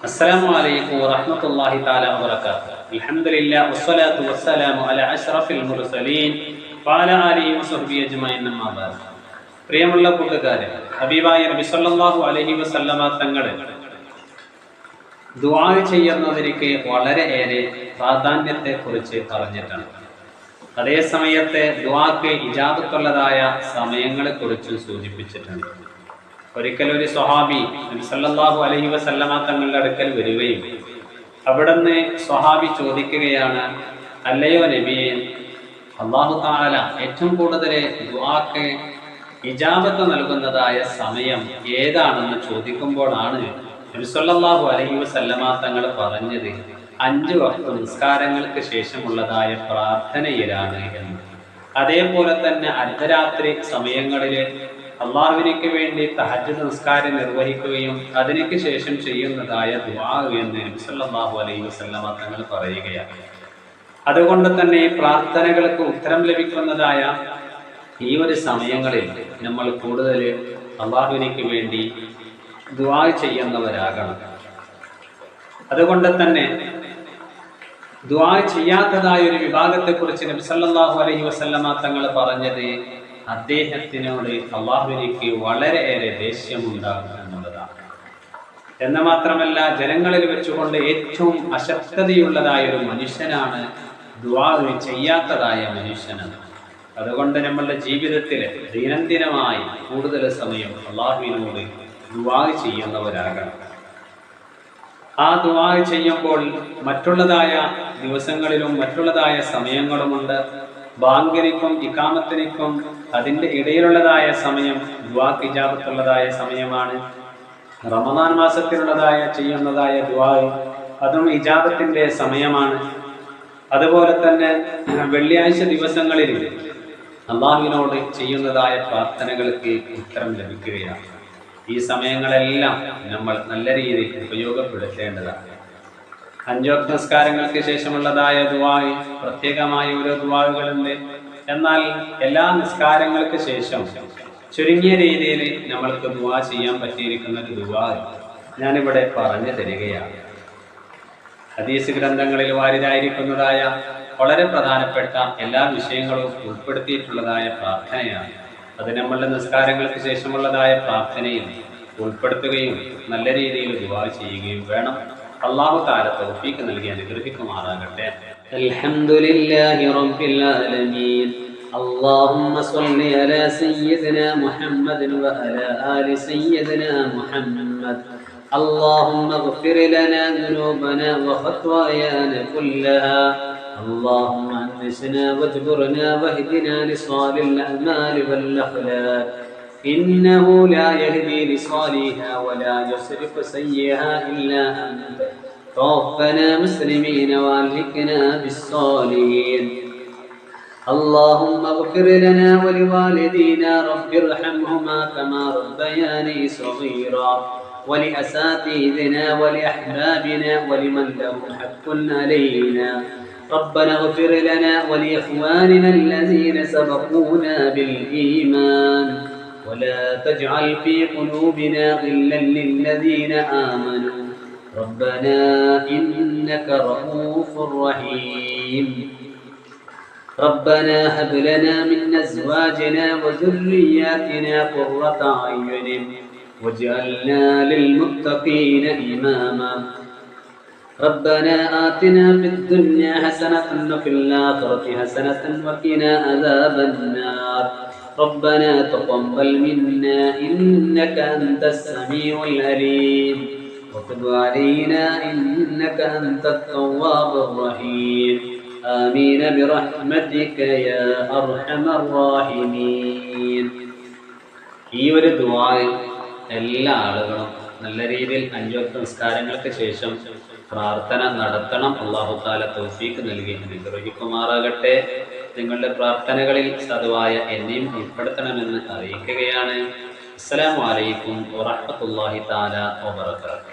السلام عليكم ورحمة الله تعالى وبركاته الحمد لله والصلاة والسلام على أشرف المرسلين وعلى آله وصحبه أجمعين أما بعد പ്രിയമുള്ള കൂട്ടുകാരെ ഹബീബായ നബി സല്ലല്ലാഹു അലൈഹി വസല്ലമ തങ്ങൾ ദുആ ചെയ്യുന്നതിലേക്ക് വളരെയേറെ പ്രാധാന്യത്തെ കുറിച്ച് പറഞ്ഞിട്ടുണ്ട് അതേ സമയത്തെ ദുആക്ക് ഇജാബത്തുള്ളതായ സമയങ്ങളെ കുറിച്ച് സൂചിപ്പിച്ചിട്ടുണ്ട് ഒരിക്കൽ ഒരു സ്വഹാബി സല്ലാഹു അലഹി വസല്ലമ തങ്ങളുടെ അടുക്കൽ വരികയും അവിടുന്ന് സ്വഹാബി ചോദിക്കുകയാണ് അല്ലയോ നബിയെ അള്ളാഹു താല ഏറ്റവും കൂടുതൽ ദുവാക്ക് ഇജാബത്ത് നൽകുന്നതായ സമയം ഏതാണെന്ന് ചോദിക്കുമ്പോഴാണ് നബി അലഹി അലൈഹി വസല്ലമ തങ്ങൾ പറഞ്ഞത് അഞ്ച് വക്ത നിസ്കാരങ്ങൾക്ക് ശേഷമുള്ളതായ പ്രാർത്ഥനയിലാണ് എന്ന്. അതേപോലെ തന്നെ അർദ്ധരാത്രി സമയങ്ങളിൽ അള്ളാഹുവിനേക്ക് വേണ്ടി തഹജ് നമസ്കാരം നിർവഹിക്കുകയും അതിനൊക്കെ ശേഷം ചെയ്യുന്നതായ ദുആ എന്ന് നബി സല്ലല്ലാഹു അലൈഹി വസല്ലമ തങ്ങൾ പറയുകയാണ്. അതുകൊണ്ട് തന്നെ പ്രാർത്ഥനകൾക്ക് ഉത്തരം ലഭിക്കുന്നതായ ഈ ഒരു സമയങ്ങളിൽ നമ്മൾ കൂടുതൽ അള്ളാഹുവിനേക്ക് വേണ്ടി ദുവാ ചെയ്യുന്നവരാകണം. അതുകൊണ്ട് തന്നെ ദുവാ ചെയ്യാത്തതായ ഒരു വിഭാഗത്തെക്കുറിച്ച് നബി സല്ലല്ലാഹു അലൈഹി വസല്ലമ തങ്ങൾ പറഞ്ഞത് അദ്ദേഹത്തിനോട് അള്ളാഹുവിനേക്ക് വളരെയേറെ ദേഷ്യമുണ്ടാകും എന്നുള്ളതാണ്. എന്ന മാത്രമല്ല ജനങ്ങളിൽ വെച്ചുകൊണ്ട് ഏറ്റവും അശക്തതയുള്ളതായ ഒരു മനുഷ്യനാണ് ദുആ ചെയ്യാത്തതായ മനുഷ്യനാണ്. അതുകൊണ്ട് നമ്മളുടെ ജീവിതത്തിൽ ദൈനംദിനമായി കൂടുതൽ സമയം അള്ളാഹുവിനോട് ദുആ ചെയ്യുന്നവരാകണം. ആ ദുവാ ചെയ്യുമ്പോൾ മറ്റുള്ളതായ ദിവസങ്ങളിലും മറ്റുള്ളതായ സമയങ്ങളുമുണ്ട്. ബാങ്കിനിക്കും ഇക്കാമത്തിനിക്കും അതിന്റെ ഇടയിലുള്ളതായ സമയം ദുആക്ക് ഇജാബത്തുള്ളതായ സമയമാണ്. റമദാൻ മാസത്തിലുള്ളതായ ചെയ്യുന്നതായ ദുവാ അതും ഇജാബത്തിന്റെ സമയമാണ്. അതുപോലെ തന്നെ വെള്ളിയാഴ്ച ദിവസങ്ങളിൽ അള്ളാഹുവിനോട് ചെയ്യുന്നതായ പ്രാർത്ഥനകൾക്ക് ഉത്തരം ലഭിക്കുകയാണ്. ഈ സമയങ്ങളെല്ലാം നമ്മൾ നല്ല രീതിയിൽ ഉപയോഗപ്പെടുത്തേണ്ടതാണ്. അഞ്ചോക്ത നിസ്കാരങ്ങൾക്ക് ശേഷമുള്ളതായ ദുവായ് പ്രത്യേകമായ ഓരോ ദുവാവുകളുണ്ട് എന്നാൽ എല്ലാ നിസ്കാരങ്ങൾക്ക് ശേഷം ചുരുങ്ങിയ രീതിയിൽ നമ്മൾക്ക് ദുവാ ചെയ്യാൻ പറ്റിയിരിക്കുന്ന ഒരു ദുവാ ഞാനിവിടെ പറഞ്ഞു തരികയാണ്. ഹദീസ് ഗ്രന്ഥങ്ങളിൽ വാരിതായിരിക്കുന്നതായ വളരെ പ്രധാനപ്പെട്ട എല്ലാ വിഷയങ്ങളും ഉൾപ്പെടുത്തിയിട്ടുള്ളതായ പ്രാർത്ഥനയാണ്. അത് നമ്മളുടെ നിസ്കാരങ്ങൾക്ക് ശേഷമുള്ളതായ പ്രാർത്ഥനയിൽ ഉൾപ്പെടുത്തുകയും നല്ല രീതിയിൽ ദുവാ ചെയ്യുകയും വേണം. അള്ളാഹു താല തൗഫീക്ക് നൽകി അനുഗ്രഹിക്കുമാറാകട്ടെ അൽഹംദുലില്ലാഹി റബ്ബിൽ ആലമീൻ اللهم صل على سيدنا محمد وعلى آل سيدنا محمد اللهم اغفر لنا ذنوبنا وخطايانا كلها اللهم انسنا واجبرنا واهدنا لصالح الاعمال والاخلاق إنه لا يهدي لصالحها ولا يصرف سيئها إلا أنت. توفنا مسلمين والهكنا بالصالحين. اللهم اغفر لنا ولوالدينا رب ارحمهما كما ربياني صغيرا. ولأساتذنا ولأحبابنا ولمن له حق علينا. ربنا اغفر لنا ولإخواننا الذين سبقونا بالإيمان. ولا تجعل في قلوبنا غلا للذين آمنوا. ربنا إنك رؤوف رحيم. ربنا هب لنا من أزواجنا وذرياتنا قرة أعين. واجعلنا للمتقين إماما. ربنا آتنا في الدنيا حسنة وفي الآخرة حسنة وقنا عذاب النار. ربنا تقبل منا إنك أنت السميع العليم وتب علينا إنك أنت التواب الرحيم آمين برحمتك يا أرحم الراحمين ഈ ഒരു ദുആ എല്ലാ ആളുകളും നല്ല രീതിയിൽ അഞ്ചൊക്കെ നിസ്കാരങ്ങൾക്ക് ശേഷം പ്രാർത്ഥന നടത്തണം അള്ളാഹു താല തൗഫീക്ക് നൽകി അനുഗ്രഹിക്കുമാറാകട്ടെ നിങ്ങളുടെ പ്രാർത്ഥനകളിൽ സതുവായ എന്നെയും ഉൾപ്പെടുത്തണമെന്ന് അറിയിക്കുകയാണ്. അസ്സലാമു അലൈക്കും വറഹ്മത്തുള്ളാഹി താല വബറകാതുഹു.